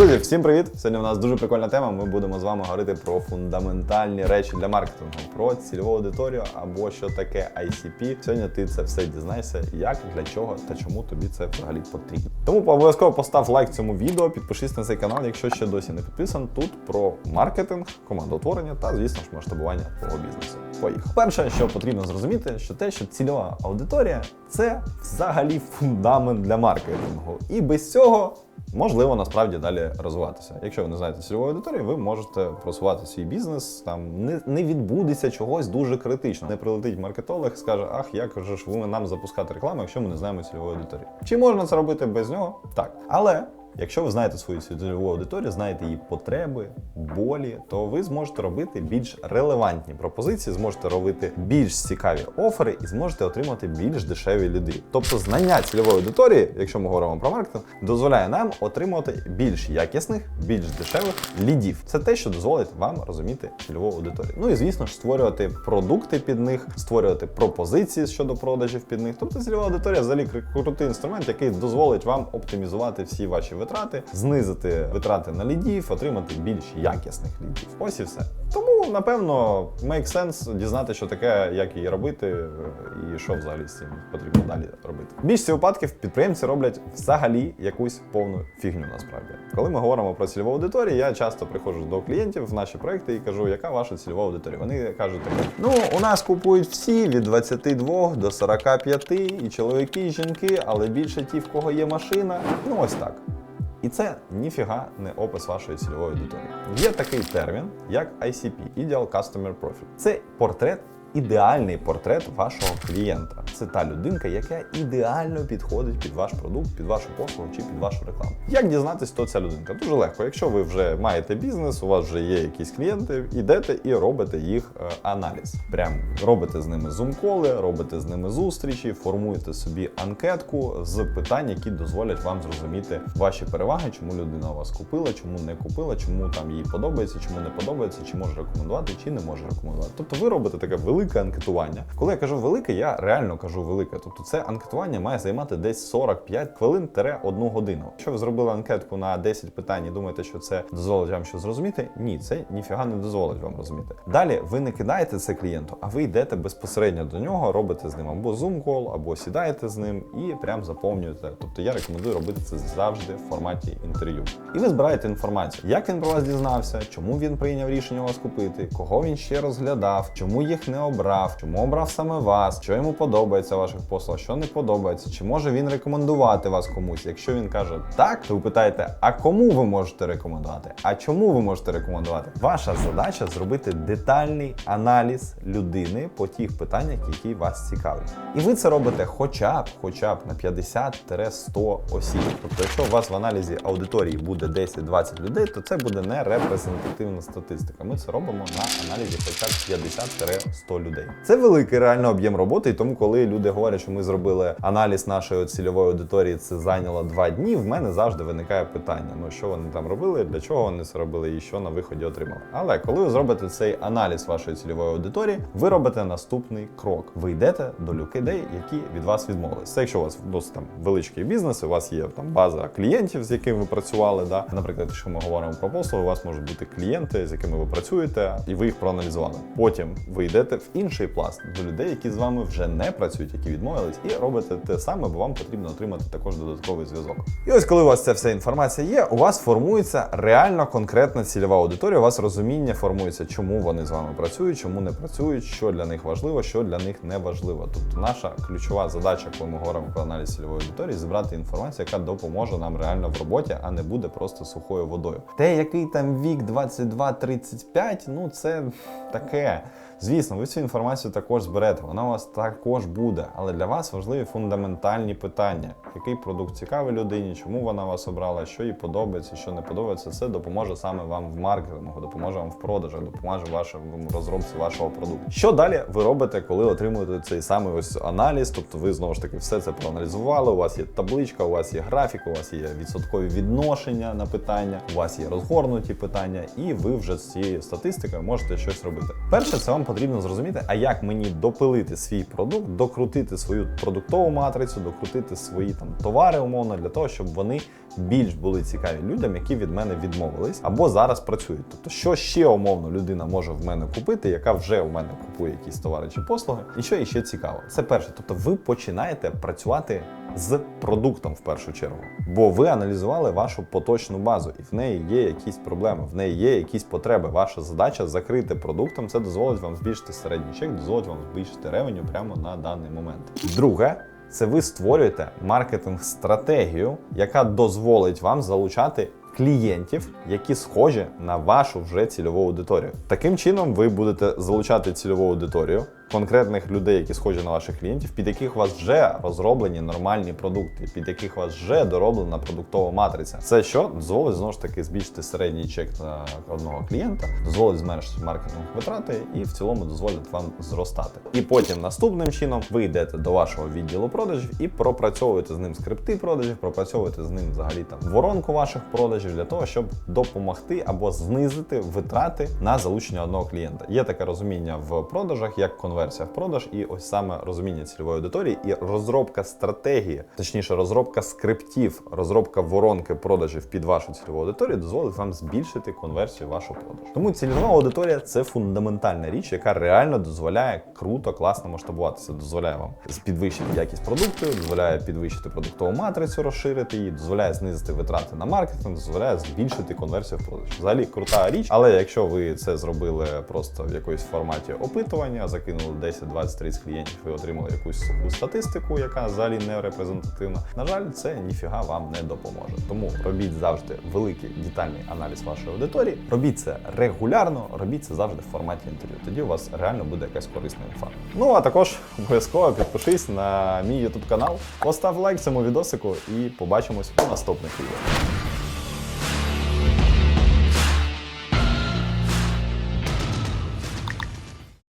Друзі, всім привіт! Сьогодні у нас дуже прикольна тема. Ми будемо з вами говорити про фундаментальні речі для маркетингу, про цільову аудиторію або що таке ICP. Сьогодні ти це все дізнаєшся, як, для чого та чому тобі це взагалі потрібно. Тому обов'язково постав лайк цьому відео, підпишись на цей канал, якщо ще досі не підписан. Тут про маркетинг, командоутворення та, звісно ж, масштабування твого бізнесу. Поїхали. Перше, що потрібно зрозуміти, що те, що цільова аудиторія це взагалі фундамент для маркетингу. І без цього можливо насправді далі розвиватися. Якщо ви не знаєте цільової аудиторії, ви можете просувати свій бізнес. Там не, не відбудеться чогось дуже критично. Не прилетить маркетолог, скаже: Ах, як же ж ви нам запускати рекламу, якщо ми не знаємо цільової аудиторії. Чи можна це робити без нього? Так. Але Якщо ви знаєте свою цільову аудиторію, знаєте її потреби, болі, то ви зможете робити більш релевантні пропозиції, зможете робити більш цікаві офери і зможете отримати більш дешеві ліди. Тобто знання цільової аудиторії, якщо ми говоримо про маркетинг, дозволяє нам отримувати більш якісних, більш дешевих лідів. Це те, що дозволить вам розуміти цільову аудиторію. Ну і звісно ж, створювати продукти під них, створювати пропозиції щодо продажів під них. Тобто цільова аудиторія взагалі крутий інструмент, який дозволить вам оптимізувати всі ваші витрати, знизити витрати на лідів, отримати більш якісних лідів. Ось і все. Тому, напевно, make sense дізнати, що таке, як її робити, е, і що взагалі з цим потрібно далі робити. В більшості випадків підприємці роблять взагалі якусь повну фігню насправді. Коли ми говоримо про цільову аудиторію, я часто приходжу до клієнтів в наші проекти і кажу, яка ваша цільова аудиторія. Вони кажуть таке: ну у нас купують всі від 22 до 45, і чоловіки, і жінки, але більше ті, в кого є машина. Ну ось так. І це ніфіга не опис вашої цільової аудиторії. Є такий термін, як ICP Ideal Customer Profile. Це портрет. Ідеальний портрет вашого клієнта. Це та людинка, яка ідеально підходить під ваш продукт, під вашу послугу чи під вашу рекламу. Як дізнатись, хто ця людинка? Дуже легко. Якщо ви вже маєте бізнес, у вас вже є якісь клієнти, ідете і робите їх е, аналіз. Прям робите з ними зум-коли, робите з ними зустрічі, формуєте собі анкетку з питань, які дозволять вам зрозуміти ваші переваги, чому людина вас купила, чому не купила, чому там їй подобається, чому не подобається, чи може рекомендувати, чи не може рекомендувати. Тобто ви робите таке велике анкетування. Коли я кажу велике, я реально кажу велике. Тобто це анкетування має займати десь 45 хвилин одну годину. Якщо ви зробили анкетку на 10 питань і думаєте, що це дозволить вам щось зрозуміти, ні, це ніфіга не дозволить вам розуміти. Далі ви не кидаєте це клієнту, а ви йдете безпосередньо до нього, робите з ним або call, або сідаєте з ним і прям заповнюєте. Тобто я рекомендую робити це завжди в форматі інтерв'ю. І ви збираєте інформацію, як він про вас дізнався, чому він прийняв рішення вас купити, кого він ще розглядав, чому їх не обрав, чому обрав саме вас, що йому подобається ваших послугах, що не подобається, чи може він рекомендувати вас комусь. Якщо він каже так, то ви питаєте, а кому ви можете рекомендувати? А чому ви можете рекомендувати? Ваша задача зробити детальний аналіз людини по тих питаннях, які вас цікавлять. І ви це робите хоча б хоча б на 50-100 осіб. Тобто, якщо у вас в аналізі аудиторії буде 10-20 людей, то це буде не репрезентативна статистика. Ми це робимо на аналізі хоча б 50-100 людей. Це великий реально об'єм роботи, і тому, коли люди говорять, що ми зробили аналіз нашої цільової аудиторії, це зайняло 2 дні. В мене завжди виникає питання: ну що вони там робили, для чого вони це робили і що на виході отримали. Але коли ви зробите цей аналіз вашої цільової аудиторії, ви робите наступний крок. Ви йдете до людей, які від вас відмовились. Це якщо у вас досить там величкий бізнес, у вас є там база клієнтів, з якими ви працювали. Да? Наприклад, якщо ми говоримо про послуги, у вас можуть бути клієнти, з якими ви працюєте, і ви їх проаналізували. Потім ви йдете в інший пласт до людей, які з вами вже не працюють, які відмовились, і робите те саме, бо вам потрібно отримати також додатковий зв'язок. І ось коли у вас ця вся інформація є, у вас формується реально конкретна цільова аудиторія. У вас розуміння формується, чому вони з вами працюють, чому не працюють, що для них важливо, що для них не важливо. Тобто, наша ключова задача, коли ми говоримо про аналіз цільової аудиторії, зібрати інформацію, яка допоможе нам реально в роботі, а не буде просто сухою водою. Те, який там вік 22-35, ну це таке. Звісно, ви цю інформацію також зберете, вона у вас також буде, але для вас важливі фундаментальні питання: який продукт цікавий людині, чому вона вас обрала, що їй подобається, що не подобається. Це допоможе саме вам в маркетингу, допоможе вам в продажах, допоможе вашій в розробці вашого продукту. Що далі ви робите, коли отримуєте цей самий ось аналіз? Тобто ви знову ж таки все це проаналізували. У вас є табличка, у вас є графік, у вас є відсоткові відношення на питання, у вас є розгорнуті питання, і ви вже з цією статистикою можете щось робити. Перше, це вам потрібно зрозуміти, а як мені допилити свій продукт, докрутити свою продуктову матрицю, докрутити свої там товари, умовно, для того, щоб вони більш були цікаві людям, які від мене відмовились або зараз працюють. Тобто, що ще умовно людина може в мене купити, яка вже в мене купує якісь товари чи послуги, і що іще цікаво. Це перше, тобто ви починаєте працювати з продуктом в першу чергу, бо ви аналізували вашу поточну базу, і в неї є якісь проблеми, в неї є якісь потреби. Ваша задача закрити продуктом. Це дозволить вам збільшити середній чек, дозволить вам збільшити ревеню прямо на даний момент. Друге. Це ви створюєте маркетинг-стратегію, яка дозволить вам залучати клієнтів, які схожі на вашу вже цільову аудиторію. Таким чином, ви будете залучати цільову аудиторію конкретних людей, які схожі на ваших клієнтів, під яких у вас вже розроблені нормальні продукти, під яких у вас вже дороблена продуктова матриця. Це що дозволить знову ж таки збільшити середній чек на одного клієнта, дозволить зменшити маркетинг витрати і в цілому дозволить вам зростати. І потім наступним чином ви йдете до вашого відділу продажів і пропрацьовуєте з ним скрипти продажів, пропрацьовуєте з ним взагалі там воронку ваших продажів для того, щоб допомогти або знизити витрати на залучення одного клієнта. Є таке розуміння в продажах, як конверсія в продаж, і ось саме розуміння цільової аудиторії і розробка стратегії, точніше, розробка скриптів, розробка воронки продажів під вашу цільову аудиторію дозволить вам збільшити конверсію вашого продажу. Тому цільова аудиторія це фундаментальна річ, яка реально дозволяє круто, класно масштабуватися. Дозволяє вам підвищити якість продукту, дозволяє підвищити продуктову матрицю, розширити її, дозволяє знизити витрати на маркетинг, дозволяє збільшити конверсію в продаж. Взагалі крута річ, але якщо ви це зробили просто в якоїсь форматі опитування, закинули 10, 20, 30 клієнтів і отримали якусь суху статистику, яка взагалі не репрезентативна. На жаль, це ніфіга вам не допоможе. Тому робіть завжди великий детальний аналіз вашої аудиторії. Робіть це регулярно, робіть це завжди в форматі інтерв'ю. Тоді у вас реально буде якась корисна інфа. Ну а також обов'язково підпишись на мій YouTube канал, постав лайк цьому відосику і побачимось у наступних відео.